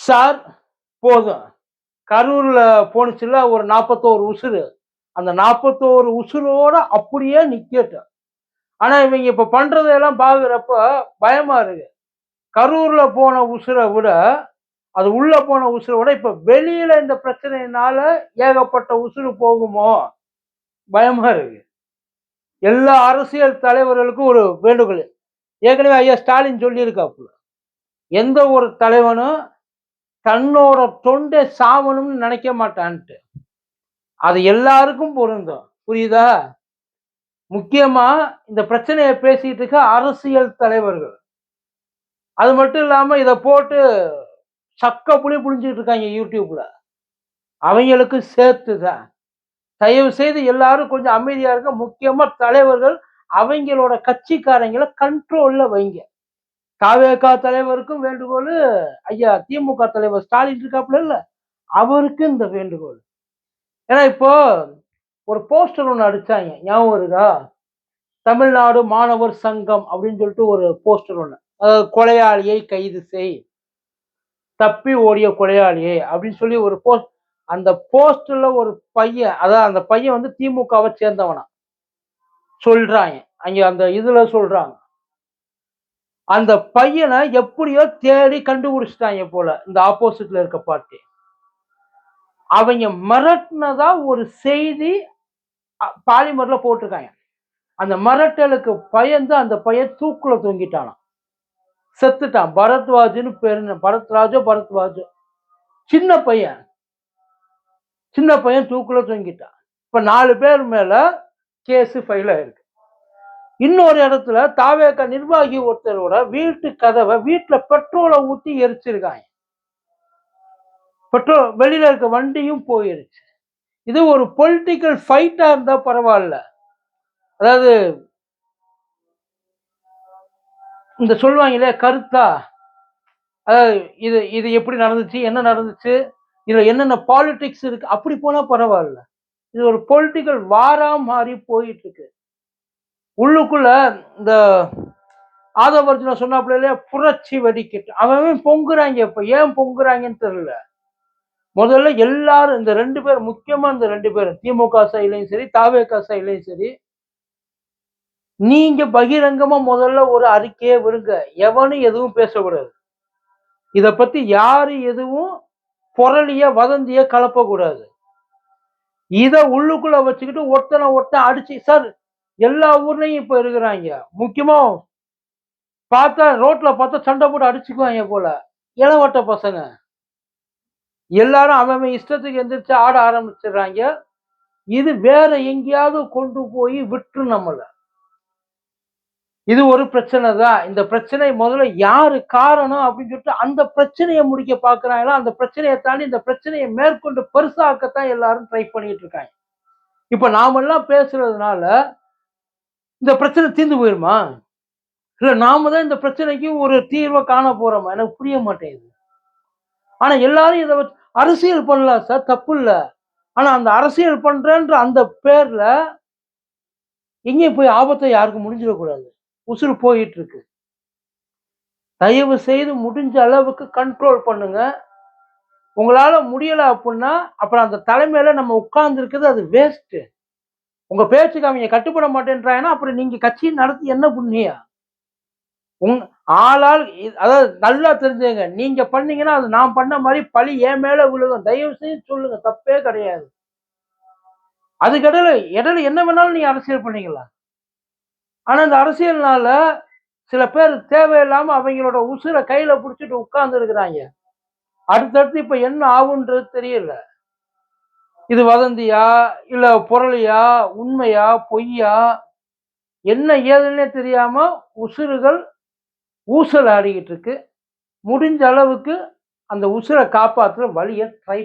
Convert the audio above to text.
Sir போதும். கரூரில் போனுச்சுல ஒரு நாற்பத்தோரு உசுறு. அந்த நாற்பத்தோரு உசுரோட அப்படியே நிற்கட்டும் ஆனால் இவங்க இப்போ பண்ணுறதெல்லாம் பார்க்குறப்ப பயமாக இருக்கு. கரூரில் போன உசுரை விட அது உள்ளே போன உசுரை விட இப்போ வெளியில் இந்த பிரச்சனையினால ஏகப்பட்ட உசுறு போகுமோ? பயமாக இருக்கு. எல்லா அரசியல் தலைவர்களுக்கும் ஒரு வேண்டுகோள். ஏற்கனவே ஐயா ஸ்டாலின் சொல்லியிருக்காப்புல எந்த ஒரு தலைவனும் தன்னோட தொண்டை சாவணும்னு நினைக்க மாட்டான்ட்டு. அது எல்லாருக்கும் பொருந்தும். புரியுதா? முக்கியமா இந்த பிரச்சனையை பேசிட்டு இருக்க அரசியல் தலைவர்கள். அது மட்டும் இல்லாம இதை போட்டு சக்க புளி புளிஞ்சிட்டு இருக்காங்க யூடியூப்ல. அவங்களுக்கு சேர்த்து தான் தயவு செய்து எல்லாரும் கொஞ்சம் அமைதியா இருக்க முக்கியமா தலைவர்கள் அவங்களோட கட்சிக்காரங்களை கண்ட்ரோல்ல வைங்க. தாவேகா தலைவருக்கும் வேண்டுகோள் ஐயா திமுக தலைவர் ஸ்டாலின் இருக்காப்புல இல்ல? அவருக்கு இந்த வேண்டுகோள். ஏன்னா இப்போ ஒரு போஸ்டர் ஒன்று அடிச்சாங்க. ஞாபகம் இருக்கா தமிழ்நாடு மாணவர் சங்கம் அப்படின்னு சொல்லிட்டு ஒரு போஸ்டர் ஒன்று அதாவது கொலையாளியை கைது செய் தப்பி ஓடிய கொலையாளியை அப்படின்னு சொல்லி ஒரு போஸ்ட் அந்த போஸ்டர்ல ஒரு பையன் அதான் அந்த பையன் வந்து திமுகவை சேர்ந்தவனா. சொல்றாங்க. அங்க அந்த இதுல சொல்றாங்க. அந்த பையனை எப்படியோ தேடி கண்டுபிடிச்சிட்டாங்க போல இந்த ஆப்போசிட்ல இருக்க பார்ட்டி அவங்க மிரட்டினதா ஒரு செய்தி பாலிமர்ல போட்டிருக்காங்க. அந்த மிரட்டலுக்கு பயந்து அந்த பையன் தூக்குல தொங்கிட்டானாம். செத்துட்டான். பரத்வாஜ்னு பேரு பரத்ராஜோ பரத்வாஜோ. சின்ன பையன். சின்ன பையன் தூக்குல தொங்கிட்டான். இப்ப நாலு பேர் மேல கேஸு ஃபைல் ஆயிருக்கு இன்னொரு இடத்துல தாவேக்க நிர்வாகி ஒருத்தரோட வீட்டு கதவை வீட்டுல பெட்ரோலை ஊத்தி எரிச்சிருக்காங்க. பெட்ரோல் வெளியில இருக்க வண்டியும் போயிருச்சு. இது ஒரு பொலிட்டிக்கல் ஃபைட்டா இருந்தா பரவாயில்ல. அதாவது இந்த சொல்லுவாங்களே கருத்தா? அதாவது இது இது எப்படி நடந்துச்சு என்ன நடந்துச்சு இதில் என்னென்ன பாலிடிக்ஸ் இருக்கு அப்படி போனால் பரவாயில்ல. இது ஒரு பொலிட்டிக்கல் வாரா மாறி போயிட்டு இருக்கு. உள்ளுக்குள்ள இந்த ஆதவர்ஜுன சொன்னாப்புல இல்லையா? புரட்சி வெடிக்கிட்டு. அவன் பொங்குறாங்க இப்ப? ஏன் பொங்குறாங்கன்னு தெரியல. முதல்ல எல்லாரும் இந்த ரெண்டு பேர் முக்கியமா இந்த ரெண்டு பேரும் திமுக சைலையும் சரி தாவேக சைட்லயும் சரி நீங்க பகிரங்கமா முதல்ல ஒரு அறிக்கையை விடுங்க. எவனும் எதுவும் பேசக்கூடாது. இத பத்தி யாரு எதுவும் புரளிய வதந்திய கலப்பக்கூடாது. இத உள்ளுக்குள்ள வச்சுக்கிட்டு ஒருத்தனை ஒருத்தன் அடிச்சு சார் எல்லா ஊர்லயும் இப்ப இருக்கிறாங்க. முக்கியமா பார்த்தா ரோட்ல பார்த்தா சண்டை போட்டு அடிச்சுக்குவாங்க போல. இளவட்ட பசங்க. எல்லாரும் அவன் இஷ்டத்துக்கு எந்திரிச்சு ஆட ஆரம்பிச்சிடுறாங்க. இது வேற எங்கேயாவது கொண்டு போய் விட்டுரு நம்மள. இது ஒரு பிரச்சனை தான். இந்த பிரச்சனை முதல்ல யாரு காரணம் அப்படின்னு சொல்லிட்டு அந்த பிரச்சனையை முடிக்க பாக்குறாங்களா அந்த பிரச்சனையை தாண்டி இந்த பிரச்சனையை மேற்கொண்டு பெருசாக்கத்தான் எல்லாரும் ட்ரை பண்ணிட்டு இருக்காங்க. இப்ப நாமெல்லாம் பேசுறதுனால இந்த பிரச்சனை தீர்ந்து போயிருமா? இல்லை நாம தான் இந்த பிரச்சனைக்கு ஒரு தீர்வை காண போறோமா? எனக்கு புரிய மாட்டேங்குது. ஆனா எல்லாரும் இதை அரசியல் பண்ணலாம் சார் தப்பு இல்லை. ஆனா அந்த அரசியல் பண்றேன்ற அந்த பேர்ல எங்கேயும் போய் ஆபத்தை யாருக்கும் முடிஞ்சிடக்கூடாது உசுறு போயிட்டு இருக்கு தயவு செய்து முடிஞ்ச அளவுக்கு கண்ட்ரோல் பண்ணுங்க. உங்களால முடியலை அப்படின்னா அப்புறம் அந்த தலைமையில நம்ம உட்கார்ந்துருக்கிறது அது வேஸ்ட்டு உங்க பேச்சுக்கு அவங்க கட்டுப்பட மாட்டேன்றாங்கன்னா அப்புறம் நீங்க கட்சியை நடத்தி என்ன புண்ணியா? உங் ஆளால் அதாவது நல்லா தெரிஞ்சுங்க. நீங்க பண்ணீங்கன்னா அது நான் பண்ண மாதிரி பழி என் மேல விழுகும். தயவு செய்து சொல்லுங்க. தப்பே கிடையாது. அதுக்கு இடையில என்ன வேணாலும் நீங்க அரசியல் பண்ணிக்கலாம் ஆனா இந்த அரசியல்னால சில பேர் தேவையில்லாம அவங்களோட உசுரை கையில பிடிச்சிட்டு உட்கார்ந்து இருக்கிறாங்க அடுத்தடுத்து இப்ப என்ன ஆகுன்றது தெரியல. இது வதந்தியா இல்ல பொருளியா உண்மையா பொய்யா? என்ன ஏதுன்னே தெரியாம உசுறுகள் ஊசல் ஆடிக்கிட்டு இருக்கு. முடிஞ்ச அளவுக்கு அந்த உசுரை காப்பாற்றுற வழியை ட்ரை